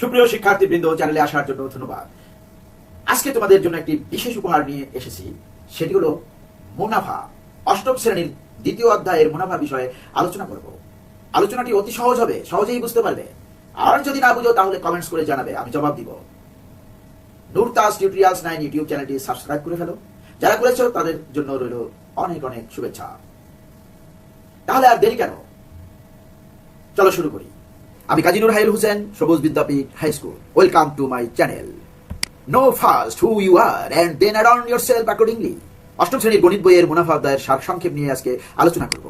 সুপ্রিয় শিক্ষার্থীবৃন্দ চ্যানেলে আসার জন্য ধন্যবাদ। আজকে তোমাদের জন্য একটি বিশেষ উপহার নিয়ে এসেছি। সেটি হলো মুনাফা। অষ্টম শ্রেণির দ্বিতীয় অধ্যায়ের মুনাফা বিষয়ে আলোচনা করব। আলোচনাটি অতি সহজ হবে, সহজেই বুঝতে পারবে। আর যদি না বুঝো, তাহলে কমেন্টস করে জানাবে, আমি জবাব দিব। নুরতাস টিউটোরিয়ালস নাইন ইউটিউব চ্যানেলটি সাবস্ক্রাইব করে ফেলো। যারা করেছ, তাদের জন্য রইল অনেক অনেক শুভেচ্ছা। তাহলে আর দেরি কেন? চলো শুরু করি। আমি কাজী Nur Hail Hossain, Sabuj Vidyapith high school. Welcome to my channel no first who you are and then around yourself accordingly অষ্টম শ্রেণির গণিত বইয়ের মুনাফা অধ্যায়ের সার সংক্ষেপ নিয়ে আজকে আলোচনা করব।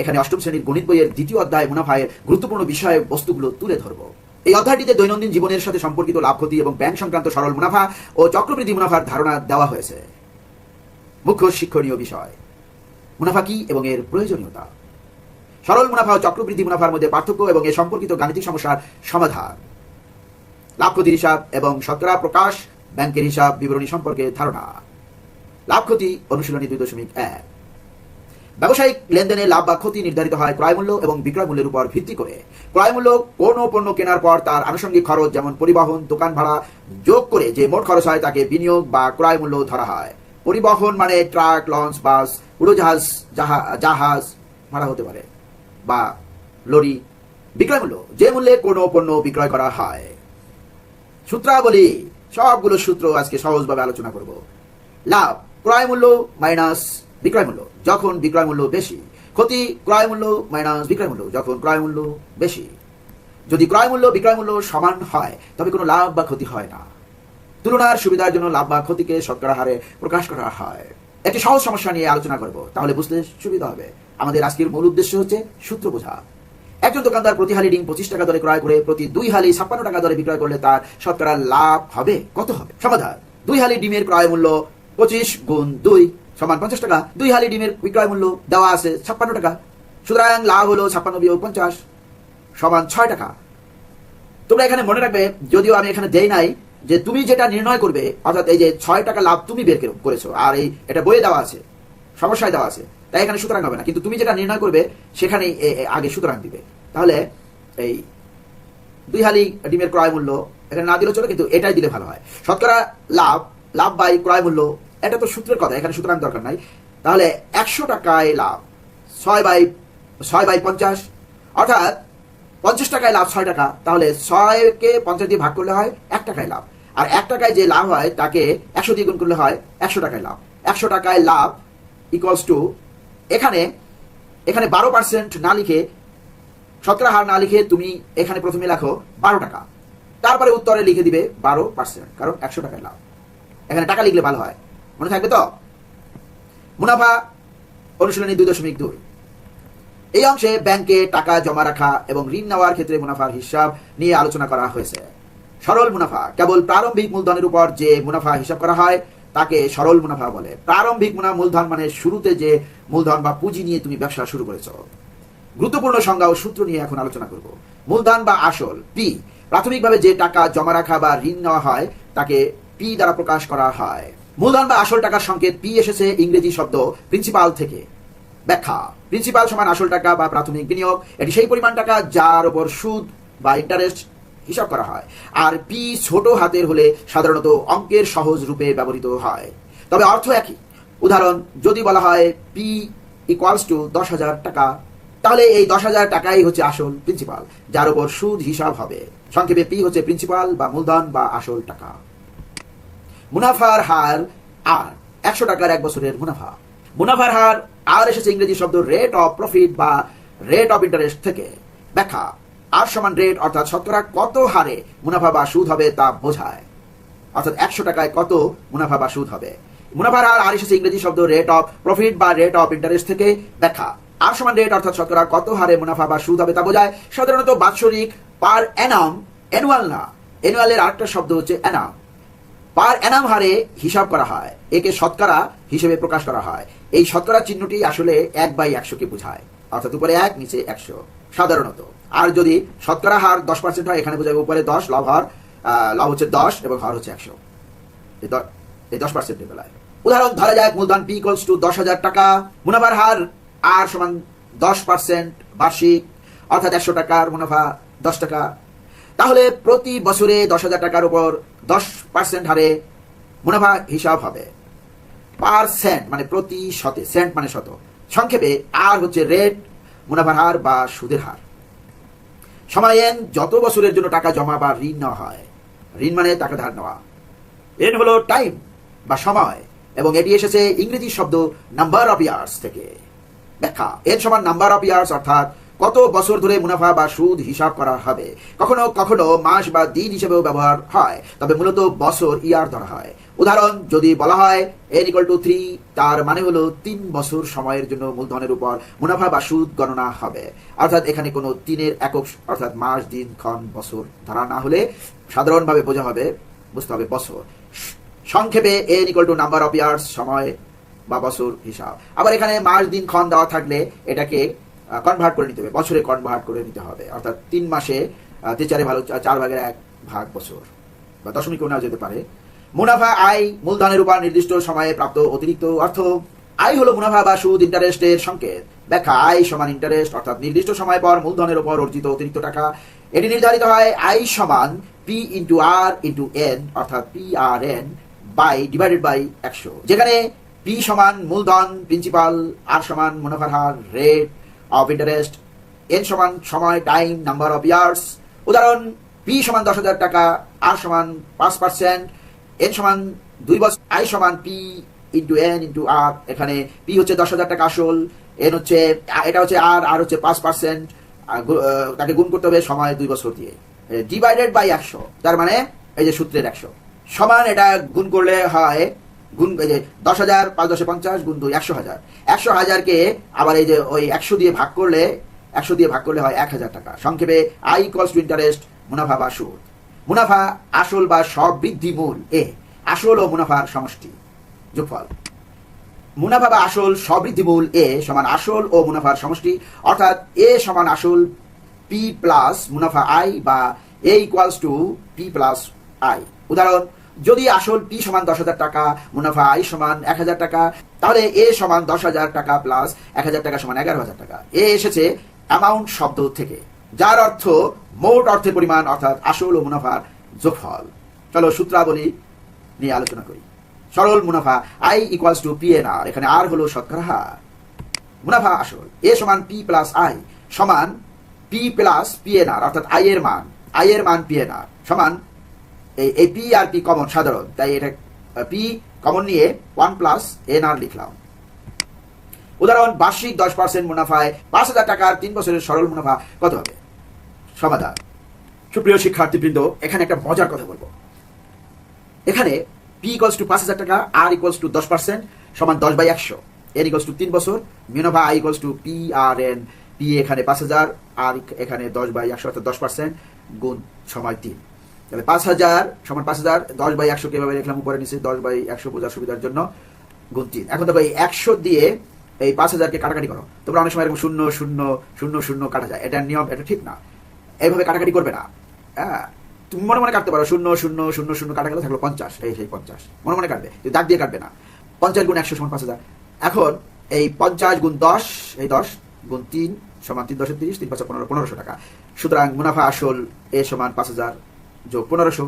এখানে অষ্টম শ্রেণির গণিত বইয়ের দ্বিতীয় অধ্যায় মুনাফায়ের গুরুত্বপূর্ণ বিষয় বস্তুগুলো তুলে ধরব। এই অধ্যায়টিতে দৈনন্দিন জীবনের সাথে সম্পর্কিত লাভ, ক্ষতি এবং ব্যাংক সংক্রান্ত সরল মুনাফা ও চক্রবৃদ্ধি মুনাফার ধারণা দেওয়া হয়েছে। মুখ্য শিক্ষণীয় বিষয়, মুনাফা কি এবং এর প্রয়োজনীয়তা? সরল মুনাফা ও চক্রবৃদ্ধি মুনাফার মধ্যে পার্থক্য এবং এ সম্পর্কিত গাণিতিক সমস্যার সমাধান। লাভ ক্ষতির হিসাব এবং শতকরা প্রকাশ ব্যাংকের হিসাব বিবরণী সম্পর্কে ধারণা। লাভ ক্ষতি অনুশীলনী দুই দশমিক এক। ব্যবসায়িক লেনদেনে লাভ বা ক্ষতি নির্ধারিত হয় ক্রয় মূল্য এবং বিক্রয় মূল্যের উপর ভিত্তি করে। ক্রয় মূল্য কোনো পণ্য কেনার পর তার আনুষঙ্গিক খরচ যেমন পরিবহন, দোকান ভাড়া যোগ করে যে মোট খরচ হয় তাকে বিনিয়োগ বা ক্রয় মূল্য ধরা হয়। পরিবহন মানে ট্রাক, লঞ্চ, বাস, উড়োজাহাজ জাহাজ ভাড়া হতে পারে। বা লরি বিক্রয় মূল্য, যে মূল্যে কোনো পণ্য বিক্রয় করা হয়। সূত্রাবলী, সবগুলো সূত্র আজকে সহজভাবে আলোচনা করব। লাভ, ক্রয় মূল্য মাইনাস বিক্রয় মূল্য, যখন বিক্রয় মূল্য বেশি। ক্ষতি, ক্রয় মূল্য মাইনাস বিক্রয় মূল্য, যখন ক্রয় মূল্য বেশি। যদি ক্রয় মূল্য, বিক্রয় মূল্য সমান হয়, তবে কোনো লাভ বা ক্ষতি হয় না। তুলনার সুবিধার জন্য লাভ বা ক্ষতিকে শতকরা হারে প্রকাশ করা হয়। একটি সহজ সমস্যা নিয়ে আলোচনা করব, তাহলে বুঝতে সুবিধা হবে। আমাদের আজকের মূল উদ্দেশ্য হচ্ছে সূত্র বোঝা। একজন দোকানদার প্রতি হালি ডিম পঁচিশ টাকা দরে ক্রয় করে প্রতি দুই হালি ছাপ্পান্ন টাকা দরে বিক্রয় করলে তার শতকরা লাভ হবে। কত হবে? সমাধান। দুই হালি ডিমের ক্রয় মূল্য পঁচিশ গুণ দুই সমান পঞ্চাশ টাকা। দুই হালি ডিমের বিক্রয় মূল্য দেওয়া আছে ছাপ্পান্ন টাকা। সুতরাং লাভ হলো ছাপ্পান্ন বিয়োগ পঞ্চাশ সমান ছয় টাকা। তোমরা এখানে মনে রাখবে, যদিও আমি এখানে দেই নাই, যে তুমি যেটা নির্ণয় করবে, অর্থাৎ এই যে ছয় টাকা লাভ তুমি বের করেছ, আর এই এটা বইয়ে দেওয়া আছে, সমস্যায় দেওয়া আছে তাই এখানে সুতরাং হবে না। কিন্তু তুমি যেটা নির্ণয় করবে, সেখানেই আগে সুতরাং দিবে। তাহলে এই দুই হালি ডিমের ক্রয় মূল্য এখানে না দিলেও চলে, কিন্তু এটাই দিলে ভালো হয়। শতকরা লাভ লাভ বাই ক্রয় মূল্য, এটা তো সূত্রের কথা, এখানে সুতরাং দরকার নাই। তাহলে একশো টাকায় লাভ, ছয় বাই ছয় বাই পঞ্চাশ, অর্থাৎ পঞ্চাশ টাকায় লাভ ছয় টাকা, তাহলে ছয়কে পঞ্চাশ দিয়ে ভাগ করলে হয় এক টাকায় লাভ। আর এক টাকায় যে লাভ হয়, তাকে একশো দিয়ে গুণ করলে হয় একশো টাকায় লাভ। একশো টাকায় লাভ ইকুয়ালস টু এখানে এখানে বারো পার্সেন্ট না লিখে, শতকরা হার না লিখে তুমি এখানে প্রথমে লেখো বারো টাকা। তারপরে উত্তরে লিখে দিবে বারো পার্সেন্ট কারণ একশো টাকায় লাভ। এখানে টাকা লিখলে ভালো হয়। মনে থাকবে তো? মুনাফা অনুশীলনী দুই দশমিক দুই। এই অংশে ব্যাংকে টাকা জমা রাখা এবং ঋণ নেওয়ার ক্ষেত্রে মুনাফার হিসাব নিয়ে আলোচনা করা হয়েছে। সরল মুনাফা, কেবল প্রারম্ভিক মূলধনের উপর যে মুনাফা হিসাব করা হয় তাকে সরল মুনাফা বলে। প্রারম্ভিক মুনা মূলধন মানে শুরুতে যে মূলধন বা পুঁজি নিয়ে তুমি ব্যবসা শুরু করেছ। গুরুত্বপূর্ণ সংজ্ঞা ও সূত্র নিয়ে এখন আলোচনা করব। মূলধন বা আসল পি প্রাথমিকভাবে যে টাকা জমা রাখা বা ঋণ নেওয়া হয়, তাকে পি দ্বারা প্রকাশ করা হয়। মূলধন বা আসল টাকার সংকেত পি এসেছে ইংরেজি শব্দ প্রিন্সিপাল থেকে। ব্যাখ্যা প্রিন্সিপাল সমান আসল টাকা বা প্রাথমিক বিনিয়োগ। এটি সেই পরিমাণ টাকা যার উপর সুদ বা ইন্টারেস্ট হিসাব করা হয়। আর পি ছোট হাতের হলে সাধারণত অঙ্কের সহজ রূপে ব্যবহৃত হয়। তবে অর্থ একই। উদাহরণ, যদি বলা হয় পি ইকুয়ালস টু দশ হাজার টাকা, তাহলে এই দশ হাজার টাকাই হচ্ছে আসল প্রিন্সিপাল যার উপর সুদ হিসাব হবে। সংক্ষেপে পি হচ্ছে প্রিন্সিপাল বা মূলধন বা আসল টাকা। মুনাফার হার আর একশো টাকার এক বছরের মুনাফা। মুনাফার হার আর এসেছে ইংরেজি শব্দ রেট অফ প্রফিট বা রেট অফ ইন্টারেস্ট থেকে। ব্যাখ্যা আর সমান রেট অর্থাৎ শতকরা কত হারে মুনাফা বা সুদ হবে তা বোঝায়। অর্থাৎ একশো টাকায় কত মুনাফা বা সুদ হবে? মুনাফার হার আর এসেছে ইংরেজি শব্দ রেট অফ প্রফিট বা রেট অফ ইন্টারেস্ট থেকে ব্যাখ্যা। আর সমান রেট অর্থাৎ শতকরা কত হারে মুনাফা বা সুদ হবে তা বোঝায়। সাধারণত বাৎসরিক পার অ্যানাম অ্যানুয়াল না। অ্যানুয়ালের আরেকটা শব্দ হচ্ছে অ্যানাম পার অ্যানাম হারে হিসাব করা হয়। একে শতকরা হিসেবে প্রকাশ করা হয়। এই শতকরা চিহ্নটি আসলে এক বাই একশোকে বোঝায়। অর্থাৎ উপরে এক, নিচে একশো। সাধারণত। আর যদি শতকরা হার দশ পার্সেন্ট হয়, এখানে বোঝাবে উপরে দশ লাভ হার লাভ হচ্ছে দশ এবং হার হচ্ছে একশো। এই দশ পার্সেন্টের বেলায়। উদাহরণ, ধরা যাক মূলধন পি ইকলস টু দশ হাজার টাকা, মুনাফার হার আর সমান দশ পার্সেন্ট বার্ষিক, অর্থাৎ একশো টাকার মুনাফা দশ টাকা। তাহলে প্রতি বছরে দশ হাজার টাকার উপর দশ পার্সেন্ট হারে মুনাফা হিসাব হবে। পার্সেন্ট মানে প্রতি শতে, সেন্ট মানে শত। সংক্ষেপে আর হচ্ছে রেট মুনাফার হার বা সুদের হার। সময় এন যত বছরের জন্য টাকা জমা বা ঋণ নেওয়া হয়, ঋণ মানে টাকা ধার নেওয়া। এন হলো টাইম বা সময়, এবং এটি এসেছে ইংরেজি শব্দ নাম্বার অফ ইয়ার্স থেকে। ব্যাখ্যা এর সমান নাম্বার অফ ইয়ার্স অর্থাৎ কত বছর ধরে মুনাফা বা সুদ হিসাব করা হবে। কখনো কখনো মাস বা দিন হিসেবেও ব্যবহার হয়, তবে মূলত বছর ইয়ার ধরা হয়। উদাহরণ, যদি বলা হয় এন ইকুয়াল টু থ্রি তার মানে হলো তিন বছর সময়ের জন্য মূলধনের উপর মুনাফা বা সুদ গণনা হবে। অর্থাৎ এখানে কোনো তিনের একক, অর্থাৎ মাস, দিন, ক্ষণ, বছর ধরা না হলে সাধারণভাবে বোঝা হবে, বুঝতে হবে বছর। সংক্ষেপে N equal to number of years সময় বা বছর হিসাব। আবার এখানে মাস, দিন, ক্ষণ দেওয়া থাকলে এটাকে কনভার্ট করে নিতে হবে। বছরে কনভার্ট করে নিতে হবে। অর্থাৎ তিন মাসে তিন চারে ভালো চার ভাগের এক ভাগ বছর। বা দশমিক নেওয়া যেতে পারে। মুনাফা আয় মূলধনের উপর নির্দিষ্ট সময়ে প্রাপ্ত অতিরিক্ত অর্থ। আয় হলো মুনাফা বা সুদ, ইন্টারেস্টের সংকেত। ব্যাখ্যা, আয় সমান ইন্টারেস্ট অর্থাৎ নির্দিষ্ট সময় পর মূলধনের উপর অর্জিত অতিরিক্ত টাকা। এটি নির্ধারিত হয় আই সমান P into R into N অর্থাৎ P R N by divided by একশো। যেখানে পি সমান মূলধন প্রিন্সিপাল আর সমান মুনাফার হার রেট অফ ইন্টারেস্ট এন সমান সময় টাইম নাম্বার অফ ইয়ার্স উদাহরণ পি সমান দশ হাজার টাকা আর সমান পাঁচ পার্সেন্ট এন সমান দুই বছর আই সমান P into N into R এখানে পি হচ্ছে দশ হাজার টাকা আসল এন হচ্ছে, এটা হচ্ছে আর আর হচ্ছে পাঁচ পার্সেন্ট তাকে গুণ করতে হবে সময় দুই বছর দিয়ে। ডিভাইডেড বাই একশো, তার মানে এই যে সূত্রের একশো। সমান এটা গুণ করলে হয়, গুণ, এই যে দশ হাজার পাঁচ দশে পঞ্চাশ গুণ দুই, একশো হাজার। একশো হাজারকে আবার এই যে ওই একশো দিয়ে ভাগ করলে, একশো দিয়ে ভাগ করলে হয় এক হাজার টাকা। সংক্ষেপে আই ইকলস টু ইন্টারেস্ট মুনাফা বা সুদ। মুনাফা আসল বা সব বৃদ্ধি মূল? এ, আসল ও মুনাফার সমষ্টি। যোগফল। মুনাফা বা আসল সবৃদ্ধি মূল, এ সমান আসল ও মুনাফার সমষ্টি। অর্থাৎ এ সমান আসল পি প্লাস মুনাফা আই বা A equals to P plus I উদাহরণ, যদি আসল পি সমান দশ হাজার টাকা, মুনাফা আই সমান এক হাজার টাকা, তাহলে এ সমান দশ হাজার টাকা প্লাস এক হাজার টাকা সমান এগারো হাজার টাকা। এ এসেছে অ্যামাউন্ট শব্দ থেকে। যার অর্থ মোট অর্থের পরিমাণ অর্থাৎ আসল ও মুনাফার যোগফল। চলো সূত্রাবলী নিয়ে আলোচনা করি। সরল মুনাফা I equals to P N R এখানে আর হলো শতকরা মুনাফা আসল, এ সমান পি প্লাস আই সমান P plus P N R অর্থাৎ আই এর মান আই এর মান পি এন আর সমান এই পি আর পি কমন সাধারণ। তাই এটা পি কমন নিয়ে ওয়ান প্লাস এন আর লিখলাম। উদাহরণ, বার্ষিক দশ পার্সেন্ট মুনাফায় পাঁচ হাজার টাকার তিন বছরের সরল মুনাফা কত হবে? সমাধান সুপ্রিয় শিক্ষার্থীবৃন্দ, এখানে একটা মজার কথা বলব। এখানে পি ইকলস টু পাঁচ হাজার টাকা আর ইকলস টু দশ পার্সেন্ট সমান দশ বাই একশো। এন ইকলস টু তিন বছর মিনোভা I equals to P R N P এখানে পাঁচ হাজার আর এখানে দশ বাই একশো, অর্থাৎ দশ পার্সেন্ট গুণ সময় তিন। তাহলে পাঁচ হাজার সমান পাঁচ হাজার, দশ বাই একশো কীভাবে লিখলাম উপরে নিচে, দশ বাই একশো বোঝার সুবিধার জন্য গুণ তিন। এখন দেখো এই একশো দিয়ে এই পাঁচ হাজারকে কাটাকাটি করো। তোমরা অনেক সময় এরকম শূন্য শূন্য শূন্য শূন্য কাটা যায়। এটা নিয়ম, এটা ঠিক না। এইভাবে কাটাকাটি করবে না। হ্যাঁ তুমি মনে মনে কাটতে পারো, শূন্য শূন্য শূন্য শূন্য কাটা গেলে, থাকল পঞ্চাশ। এই, সেই পঞ্চাশ। মনে মনে কাটবে, কিন্তু দাগ দিয়ে কাটবে না। পঞ্চাশ গুণ একশো সমান পাঁচ হাজার। এখন এই পঞ্চাশ গুণ দশ, এই দশ, গুণ তিন সমান তিন দশের তিরিশ, তিন পাঁচ পনেরো, পনেরোশো টাকা। সুতরাং মুনাফা আসল এ সমান পাঁচ হাজার যোগ পনেরোশো।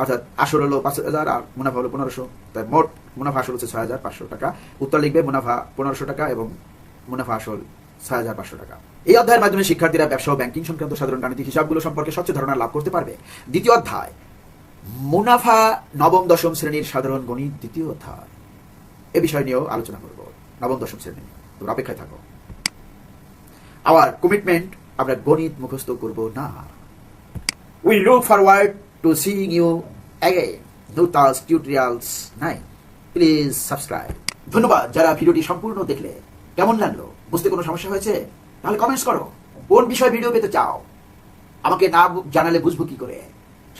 অর্থাৎ আসল হলো পাঁচ হাজার আর মুনাফা হলো পনেরোশো। তাই মোট মুনাফা আসল হচ্ছে ছয় হাজার পাঁচশো টাকা। উত্তর লিখবে মুনাফা পনেরোশো টাকা এবং মুনাফা আসল ছয় হাজার পাঁচশো টাকা। এই অধ্যায়ের মাধ্যমে শিক্ষার্থীরা ব্যবসা ও ব্যাংকিং সংক্রান্ত সাধারণ গাণিতিক হিসাবগুলো সম্পর্কে স্বচ্ছ ধারণা লাভ করতে পারবে। দ্বিতীয় অধ্যায়, মুনাফা নবম দশম শ্রেণির সাধারণ গণিত দ্বিতীয় অধ্যায়। এ বিষয় নিয়েও আলোচনা করব। নবম দশম শ্রেণি, তোমরা অপেক্ষায় থাকো। আওয়ার কমিটমেন্ট আমরা গণিত মুখস্থ করব না। We look forward to seeing you again Nutas tutorials নাই প্লিজ সাবস্ক্রাইব ধন্যবাদ যারা ভিডিওটি সম্পূর্ণ দেখলে। কেমন লাগল? বুঝতে কোনো সমস্যা হয়েছে? তাহলে কমেন্টস করো। কোন বিষয় ভিডিও পেতে চাও? আমাকে না জানালে বুঝব কি করে?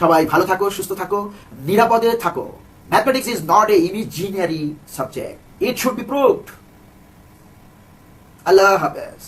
সবাই ভালো থাকো, সুস্থ থাকো, নিরাপদে থাকো। Mathematics is not a engineering subject it should be proved আল্লাহ হাফেজ।